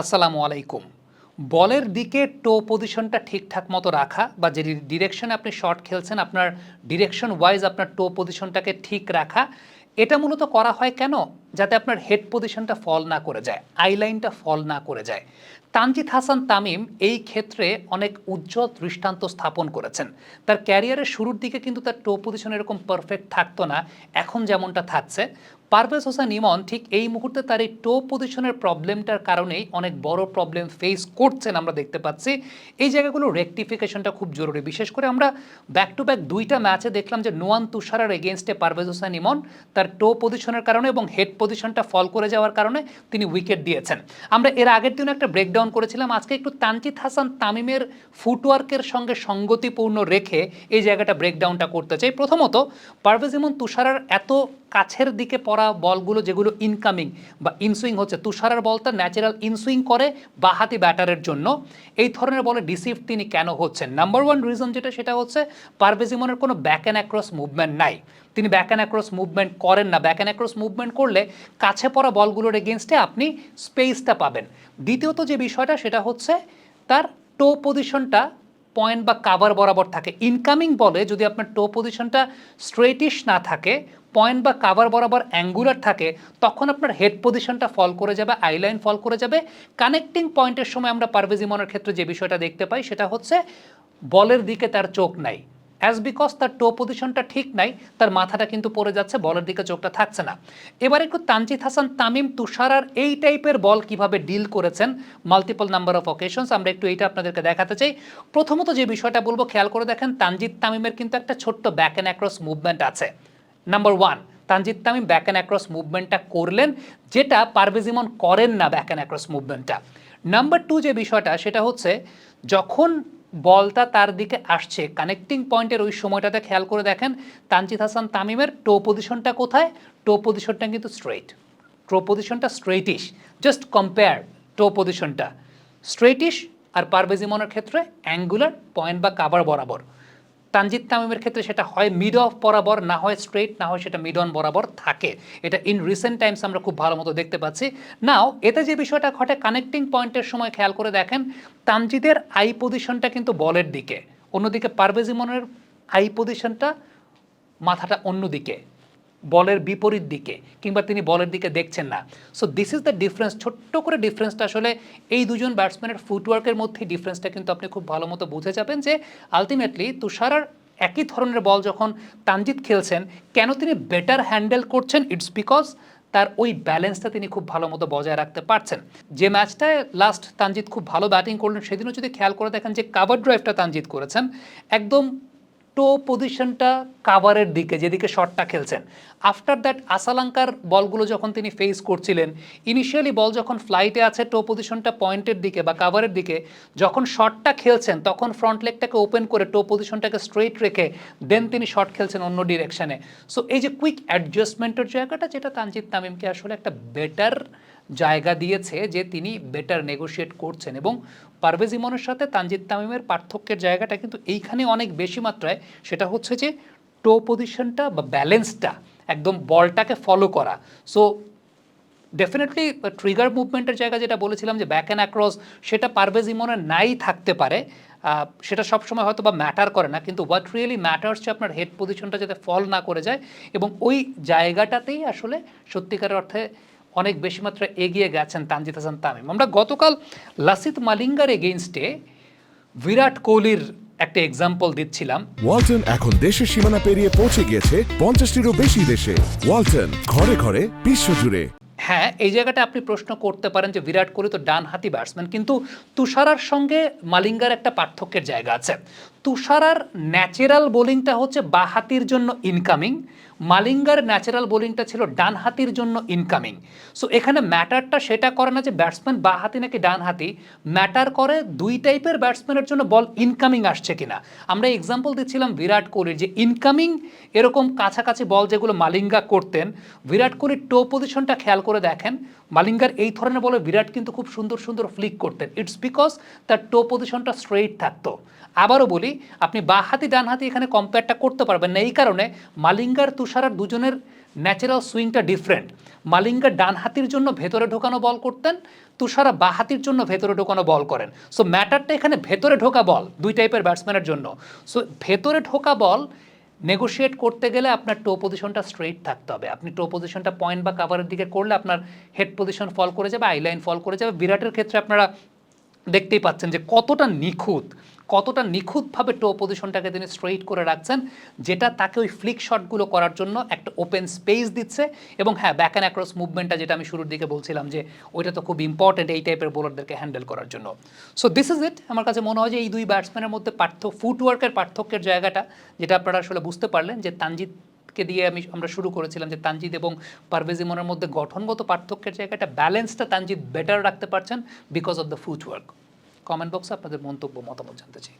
আসসালামু আলাইকুম। বলের দিকে টো পজিশনটা ঠিকঠাক মতো রাখা বা যে ডিরেকশনে আপনি শর্ট খেলছেন, আপনার ডিরেকশন ওয়াইজ আপনার টো পজিশনটাকে ঠিক রাখা, এটা মূলত করা হয় কেন? যাতে আপনার হেড পজিশনটা ফল না করে যায় আইলাইনটা ফল না করে যায়। তানজিদ হাসান তামিম এই ক্ষেত্রে অনেক উজ্জ্বল দৃষ্টান্ত স্থাপন করেছেন। তার ক্যারিয়ারের শুরুর দিকে কিন্তু তার টো পজিশন এরকম পারফেক্ট থাকতো না, এখন যেমনটা থাকছে। পারভেজ হোসেন ইমন ঠিক এই মুহূর্তে তার এই টো পজিশনের প্রবলেমটার কারণেই অনেক বড় প্রবলেম ফেস করছেন আমরা দেখতে পাচ্ছি। এই জায়গাগুলো রেকটিফিকেশনটা খুব জরুরি। বিশেষ করে আমরা ব্যাক টু ব্যাক দুইটা ম্যাচে দেখলাম যে নোয়ান তুষারার এগেনস্টে পারভেজ হোসেন ইমন তার টো পজিশনের কারণে এবং হেড পজিশনটা ফল করে যাওয়ার কারণে তিনি উইকেট দিয়েছেন। আমরা এর আগের দিন একটা ব্রেকডাউন করেছিলাম। আজকে একটু তানজিদ হাসান তামিমের ফুটওয়ার্কের সঙ্গে সঙ্গতিপূর্ণ রেখে এই জায়গাটা ব্রেকডাউনটা করতে চাই। প্রথমত, পারভেজ ইমন তুষারার এত কাছের দিকে পড়া বলগুলো যেগুলো ইনকামিং বা ইনসুইং হচ্ছে, তুষারার বল তার ন্যাচারাল ইনসুইং করে বাহাতি ব্যাটারের জন্য। এই ধরনের বলে ডিসিভ তিনি কেন হচ্ছেন? নাম্বার ওয়ান রিজন যেটা, সেটা হচ্ছে পারভেজ ইমনের কোনো ব্যাক অ্যান্ড অ্যাক্রস মুভমেন্ট নাই। তিনি ব্যাক অ্যান্ড অ্যাক্রস মুভমেন্ট করেন না। ব্যাক অ্যান্ড অ্যাক্রস মুভমেন্ট করলে কাছে পড়া বলগুলোর এগেনস্টে আপনি স্পেসটা পাবেন। দ্বিতীয়ত যে বিষয়টা, সেটা হচ্ছে তার টো পজিশনটা পয়েন্ট বা কাভার বরাবর থাকে। ইনকামিং বলে যদি আপনার টো পজিশনটা স্ট্রেটিশ না থাকে পয়েন্ট বা কাভার বরাবর অ্যাঙ্গুলার থাকে, তখন আপনার হেড পজিশনটা ফল করে যাবে আইলাইন ফল করে যাবে। কানেক্টিং পয়েন্টের সময় আমরা পারভেজ ইমনের ক্ষেত্রে যে বিষয়টা দেখতে পাই, সেটা হচ্ছে বলের দিকে তার চোখ নাই। অ্যাজ বিকজ তার টো পজিশনটা ঠিক নাই, তার মাথাটা কিন্তু পড়ে যাচ্ছে, বলের দিকে চোখটা থাকছে না। এবার একটু তানজিদ হাসান, তামিম তুষারার এই টাইপের বল কীভাবে ডিল করেছেন মাল্টিপল নাম্বার অফ অকেশনস আমরা একটু এইটা আপনাদেরকে দেখাতে চাই। প্রথমত যে বিষয়টা বলব, খেয়াল করে দেখেন, তানজিদ তামিমের কিন্তু একটা ছোট্ট ব্যাক অ্যান্ড অ্যাক্রস মুভমেন্ট আছে। Number one Tanzid Tamim back and across মুভমেন্টটা করলেন, যেটা পারভেজ ইমন করেন না ব্যাক অ্যান্ড অ্যাক্রস মুভমেন্টটা নাম্বার টু যে বিষয়টা, সেটা হচ্ছে, যখন বলটা তার দিকে আসছে। কানেক্টিং পয়েন্টের ওই সময়টাতে খেয়াল করে দেখেন, তানজিদ হাসান তামিমের টো পজিশনটা কোথায়? টো পজিশনটা কিন্তু স্ট্রেইট টো পজিশনটা স্ট্রেইটিশ জাস্ট কম্পেয়ার টো পজিশনটা স্ট্রেইটিশ আর পারভেজ ইমনের ক্ষেত্রে অ্যাঙ্গুলার পয়েন্ট বা কাভার বরাবর। তানজিদ তামিমের ক্ষেত্রে সেটা হয় মিড অফ বরাবর, না হয় স্ট্রেট না হয় সেটা মিড অন বরাবর থাকে। এটা ইন রিসেন্ট টাইমস আমরা খুব ভালো মতো দেখতে পাচ্ছি। নাও এতে যে বিষয়টা ঘটে কানেক্টিং পয়েন্টের সময় খেয়াল করে দেখেন, তানজিদের আই পজিশনটা কিন্তু বলের দিকে। অন্যদিকে পারভেজ ইমনের আই পজিশনটা মাথাটা অন্যদিকে। বলের বিপরীত দিকে কিংবা তিনি বলের দিকে দেখছেন না। So this is the difference ছোট্ট করে ডিফারেন্সটা আসলে এই দুজন ব্যাটসম্যানের ফুটওয়ার্কের মধ্যে ডিফারেন্সটা কিন্তু আপনি খুব ভালো মতো বুঝে যাবেন যে আলটিমেটলি তুষারার একই ধরনের বল যখন তানজিদ খেলছেন, কেন তিনি বেটার হ্যান্ডেল করছেন? ইটস বিকজ তার ওই ব্যালেন্সটা তিনি খুব ভালো মতো বজায় রাখতে পারছেন। যে ম্যাচটায় লাস্ট তানজিদ খুব ভালো ব্যাটিং করলেন, সেদিনও যদি খেয়াল করে দেখেন যে কাভার ড্রাইভটা তানজিদ করেছেন, একদম টো পজিশনটা কাভারের দিকে, যেদিকে শটটা খেলছেন। আফটার দ্যাট আসালাঙ্কার বলগুলো যখন তিনি ফেস করছিলেন ইনিশিয়ালি বল যখন ফ্লাইটে আছে টো পজিশনটা পয়েন্টের দিকে বা কাভারের দিকে, যখন শটটা খেলছেন, তখন ফ্রন্ট লেগটাকে ওপেন করে টো পজিশনটাকে স্ট্রেট রেখে দেন তিনি শট খেলছেন অন্য ডিরেকশানে সো এই যে কুইক অ্যাডজাস্টমেন্টের জায়গাটা, যেটা তানজিদ তামিমকে আসলে একটা বেটার জায়গা দিয়েছে যে তিনি বেটার নেগোশিয়েট করছেন এবং পারভেজ ইমনের সাথে তানজিদ তামিমের পার্থক্যের জায়গাটা কিন্তু এইখানে অনেক বেশি মাত্রায়। সেটা হচ্ছে যে টো পজিশনটা বা ব্যালেন্সটা একদম বলটাকে ফলো করা। সো ডেফিনেটলি ট্রিগার মুভমেন্টের জায়গা যেটা বলেছিলাম যে ব্যাক অ্যান্ড অ্যাক্রস সেটা পারভেজ ইমনের নাই থাকতে পারে। সেটা সবসময় হয়তো বা ম্যাটার করে না, কিন্তু হোয়াট রিয়েলি ম্যাটার্স যে আপনার হেড পজিশনটা যাতে ফল না করে যায় এবং ওই জায়গাটাতেই আসলে সত্যিকারের অর্থে অনেক বেশি মাত্রায় এগিয়ে গেছেন তানজিদ হাসান তামিম। আমরা গতকাল লাসিত মালিঙ্গার এগেইনস্টে বিরাট কোহলির একটা এক্সাম্পল দিচ্ছিলাম। ওয়ালটন এখন দেশের সীমানা পেরিয়ে পৌঁছে গিয়েছে পঞ্চাশটিরও বেশি দেশে। ওয়ালটন ঘরে ঘরে বিশ্বজুড়ে। হ্যাঁ এই জায়গাটা আপনি প্রশ্ন করতে পারেন যে বিরাট কোহলি তো ডান হাতি ব্যাটসম্যান কিন্তু তুষারার সঙ্গে মালিঙ্গার একটা পার্থক্যের জায়গা আছে। তুষারার ন্যাচারাল বোলিংটা হচ্ছে বাহাতির জন্য ইনকামিং মালিঙ্গার ন্যাচারাল বোলিংটা ছিল ডান হাতির জন্য ইনকামিং সো এখানে ম্যাটারটা সেটা করে না যে ব্যাটসম্যান বা হাতি নাকি ডান হাতি ম্যাটার করে দুই টাইপের ব্যাটসম্যানের জন্য বল ইনকামিং আসছে কিনা। আমরা এক্সাম্পল দিচ্ছিলাম বিরাট কোহলির যে ইনকামিং এরকম কাছাকাছি বল যেগুলো মালিঙ্গা করতেন, বিরাট কোহলির টো পজিশনটা খেয়াল করে দেখেন, মালিঙ্গার এই ধরনের বলে বিরাট কিন্তু খুব সুন্দর সুন্দর ফ্লিক করতেন। ইটস বিকজ তার টো পজিশনটা স্ট্রেইট থাকতো। আবারও বলি, আপনি বাঁ হাতি, ডান হাতি এখানে কম্পেয়ারটা করতে পারবেন না। এই কারণে মালিঙ্গার, তুষারার দুজনের ন্যাচারাল সুইংটা ডিফারেন্ট মালিঙ্গা ডান হাতির জন্য ভেতরে ঢোকানো বল করতেন, তুষারা বা হাতির জন্য ভেতরে ঢোকানো বল করেন। সো ম্যাটারটা এখানে ভেতরে ঢোকা বল দুই টাইপের ব্যাটসম্যানের জন্য। সো ভেতরে ঢোকা বল নেগোশিয়েট করতে গেলে আপনার টো পজিশনটা স্ট্রেট থাকতে হবে। আপনি টো পজিশনটা পয়েন্ট বা কাভারের দিকে করলে আপনার হেড পজিশন ফল করে যাবে আইলাইন ফল করে যাবে। বিরাটের ক্ষেত্রে আপনারা দেখতেই পাচ্ছেন যে কতটা নিখুঁত, কতটা নিখুঁতভাবে টো পজিশনটাকে তিনি স্ট্রেইট করে রাখছেন, যেটা তাকে ওই ফ্লিক শটগুলো করার জন্য একটা ওপেন স্পেস দিচ্ছে এবং হ্যাঁ ব্যাক অ্যান্ড অ্যাক্রস মুভমেন্টটা যেটা আমি শুরুর দিকে বলছিলাম যে ওইটা তো খুব ইম্পর্টেন্ট এই টাইপের বোলারদেরকে হ্যান্ডেল করার জন্য। সো দিস ইজ ইট আমার কাছে মনে হয় যে এই দুই ব্যাটসম্যানের মধ্যে পার্থক্য ফুটওয়ার্কের পার্থক্যের জায়গাটা, যেটা আপনারা আসলে বুঝতে পারলেন যে তানজিৎ কে দিয়ে আমি আমরা শুরু করেছিলাম যে তানজিদ এবং পারভেজ ইমনের মধ্যে গঠনগত পার্থক্যের জায়গাটা ব্যালেন্সটা তানজিদ বেটার রাখতে পারছেন because of the footwork comment বক্সে আপনাদের মন্তব্য, মতামত জানতে চাই।